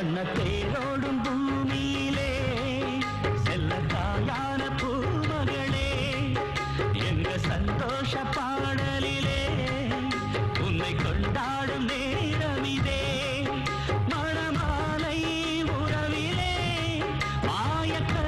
வண்ணத்தேரோடும் பூமியிலே செல்ல தாயான பூமகளே எங்க சந்தோஷ பாடலிலே உன்னை கொண்டாடும் நேரம் இதே மணமாலை உறவிலே ஆயக்கர